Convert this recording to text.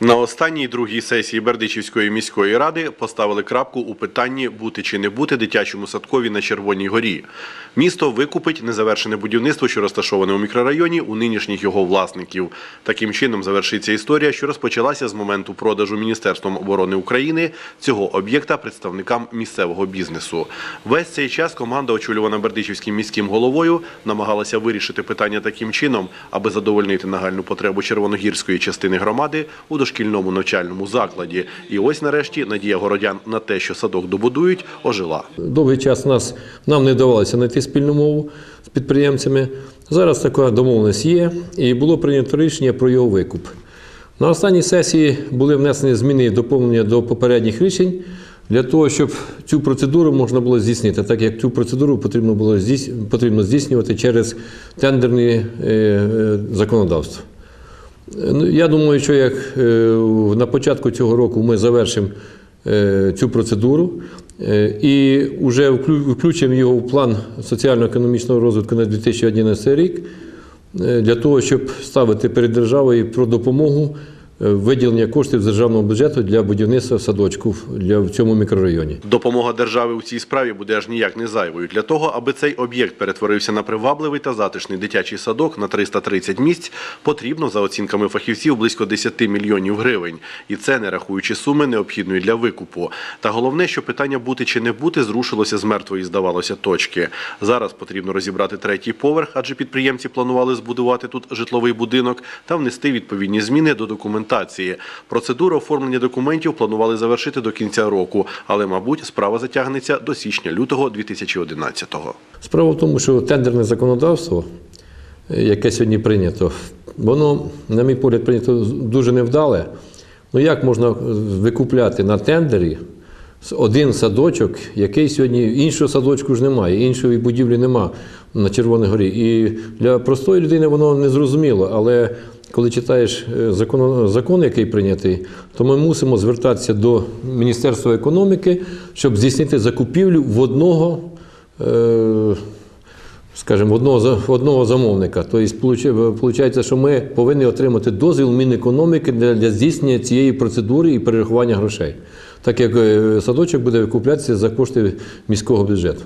На останній другій сесії Бердичівської міської ради поставили крапку у питанні бути чи не бути дитячому садкові на Червоній горі. Місто викупить незавершене будівництво, що розташоване у мікрорайоні, у нинішніх його власників. Таким чином завершиться історія, що розпочалася з моменту продажу Міністерством оборони України цього об'єкта представникам місцевого бізнесу. Весь цей час команда, очолювана Бердичівським міським головою, намагалася вирішити питання таким чином, аби задовольнити нагальну потребу червоногірської частини громади у дошкільному навчальному закладі. І ось нарешті надія городян на те, що садок добудують, ожила. Довгий час нас, нам не вдавалося знайти спільну мову з підприємцями. Зараз така домовленість є, і було прийнято рішення про його викуп. На останній сесії були внесені зміни і доповнення до попередніх рішень для того, щоб цю процедуру можна було здійснити, так як цю процедуру потрібно було потрібно здійснювати через тендерне е, е, законодавство. Ну, Я думаю, що як е, на початку цього року ми завершимо е, цю процедуру е, і вже включимо його в план соціально-економічного розвитку на 2011 рік для того, щоб ставити перед державою про допомогу виділення коштів з державного бюджету для будівництва садочків для в цьому мікрорайоні. Допомога держави у цій справі буде аж ніяк не зайвою. Для того, аби цей об'єкт перетворився на привабливий та затишний дитячий садок на 330 місць, потрібно, за оцінками фахівців, близько 10 мільйонів гривень. І це не рахуючи суми, необхідної для викупу. Та головне, що питання бути чи не бути зрушилося з мертвої, здавалося, точки. Зараз потрібно розібрати третій поверх, адже підприємці планували збудувати тут житловий будинок та внести відповідні зміни до документації. Процедуру оформлення документів планували завершити до кінця року, але, мабуть, справа затягнеться до січня-лютого 2011-го. Справа в тому, що тендерне законодавство, яке сьогодні прийнято, воно, на мій погляд, прийнято дуже невдале. Ну як можна викупляти на тендері один садочок, який сьогодні іншого садочку ж немає, іншої будівлі нема на Червоній горі. І для простої людини воно не зрозуміло. Але коли читаєш е, закон, закон, який прийнятий, то ми мусимо звертатися до Міністерства економіки, щоб здійснити закупівлю в одного. Е, скажімо, одного, одного замовника. Тобто, виходить, що ми повинні отримати дозвіл Мінекономіки для здійснення цієї процедури і перерахування грошей. Так як е, садочок буде викуплятися за кошти міського бюджету.